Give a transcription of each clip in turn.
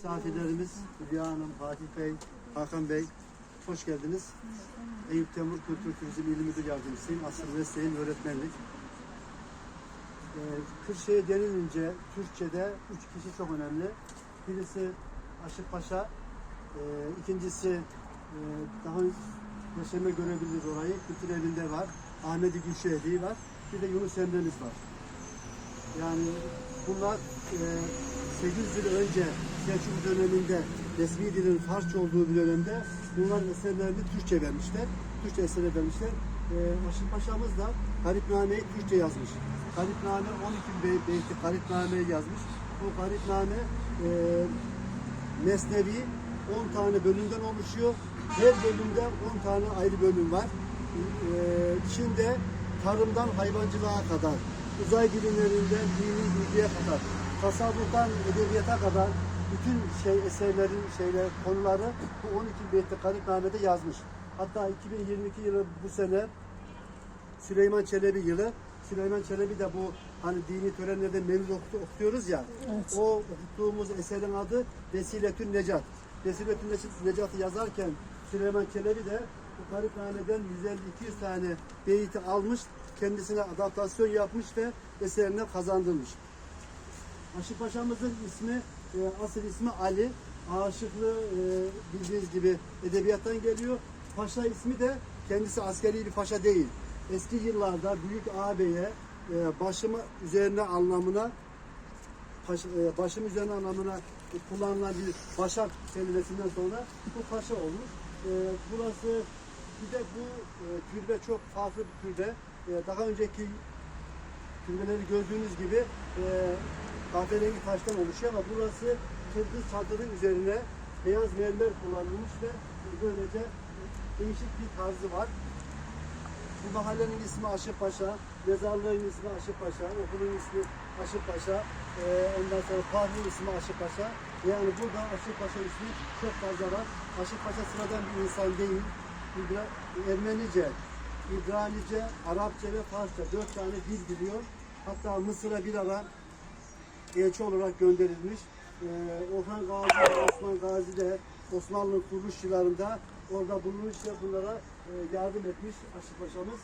Misafirlerimiz Hülya Hanım, Fatih Bey, Hakan Bey, hoş geldiniz. Eyüp Temur Kültür Turizm İl Müdür Yardımcısıyım. Asıl mesleğim öğretmenlik. Ee, Kırşehir denilince Türkçe'de üç kişi çok önemli. Birisi Aşık Paşa, ee, ikincisi e, daha yaşama görebiliriz orayı. Kültür evinde var. Ahmedi Gülşehri var. Bir de Yunus Emre'miz var. Yani bunlar e, 800 yıl önce Selçuklu döneminde resmi dilin Farsça olduğu bir dönemde bunlar eserlerini Türkçe vermişler. Türkçe eser vermişler. E, Aşık Paşa'mız da Garipname'yi Türkçe yazmış. Garipname 12 bey, beyti Garipname'yi yazmış. Bu Garipname e, Mesnevi 10 tane bölümden oluşuyor. Her bölümde 10 tane ayrı bölüm var. Ee, Çin'de tarımdan hayvancılığa kadar, uzay bilimlerinden dini bilgiye kadar, tasavvuftan edebiyata kadar bütün şey eserlerin şeyler konuları bu 12 beytte Garipname'de yazmış. Hatta 2022 yılı bu sene Süleyman Çelebi yılı. Süleyman Çelebi de bu hani dini törenlerde okutu, okutuyoruz ya. O okuttuğumuz eserin adı Vesiletün Necat. Vesiletün Necat'ı yazarken Süleyman Çelebi de bu Gariphane'den 150-200 tane beyti almış, kendisine adaptasyon yapmış ve eserine kazandırmış. Aşık Paşa'mızın ismi, e, asıl ismi Ali. Aşıklı e, bildiğiniz gibi edebiyattan geliyor. Paşa ismi de kendisi askeri bir paşa değil. Eski yıllarda büyük ağabeye e, başımı üzerine anlamına paşa, e, başım üzerine anlamına kullanılan bir başak kelimesinden sonra bu paşa olmuş. E, burası bir de bu e, türbe çok farklı bir türbe. E, daha önceki türbeleri gördüğünüz gibi e, kahverengi taştan oluşuyor ama burası kırkız çadırın üzerine beyaz mermer kullanılmış ve böylece değişik bir tarzı var. Bu mahallenin ismi Aşık Paşa, mezarlığın ismi Aşık Paşa, okulun ismi Aşık Paşa, e, ondan sonra parkın ismi Aşık Paşa. Yani burada Aşık Paşa ismi çok fazla var. Aşık Paşa sıradan bir insan değil. İbra- Ermenice, İbranice, Arapça ve Farsça dört tane dil biliyor. Hatta Mısır'a bir ara elçi olarak gönderilmiş. Ee, Orhan Gazi, Osman Gazi de Osmanlı kuruluş yıllarında orada bulunmuş ve bunlara e, yardım etmiş Aşık Paşa'mız.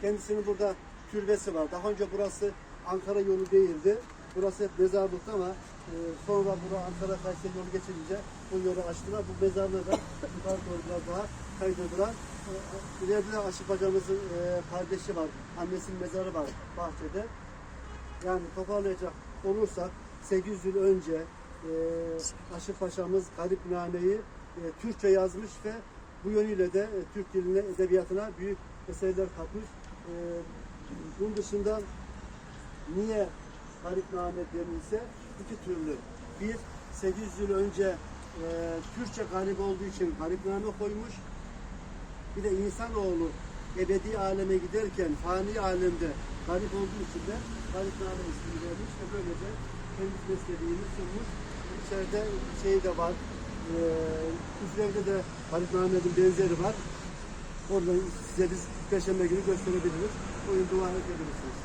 Kendisinin burada türbesi var. Daha önce burası Ankara yolu değildi. Burası hep mezarlıktı ama e, sonra burada Ankara Kayseri yolu geçirince bu yolu açtılar. Bu mezarlığı da yukarı doğru biraz daha kaydırdılar. E, İleride de Aşık Paşa'mızın e, kardeşi var. Annesinin mezarı var bahçede. Yani toparlayacak olursak 800 yıl önce e, Aşık Paşa'mız Garipname'yi e, Türkçe yazmış ve bu yönüyle de e, Türk diline, edebiyatına büyük eserler katmış. E, bunun dışında niye Garipname denilse iki türlü. Bir, 800 yıl önce e, Türkçe garip olduğu için Garipname koymuş. Bir de insanoğlu ebedi aleme giderken fani alemde garip olduğu için de garipname ismini vermiş ve böylece kendi beslediğini sunmuş. İçeride şey de var, e, üzerinde de garipnamenin benzeri var. Oradan size biz Perşembe günü gösterebiliriz. Buyurun dua edebilirsiniz.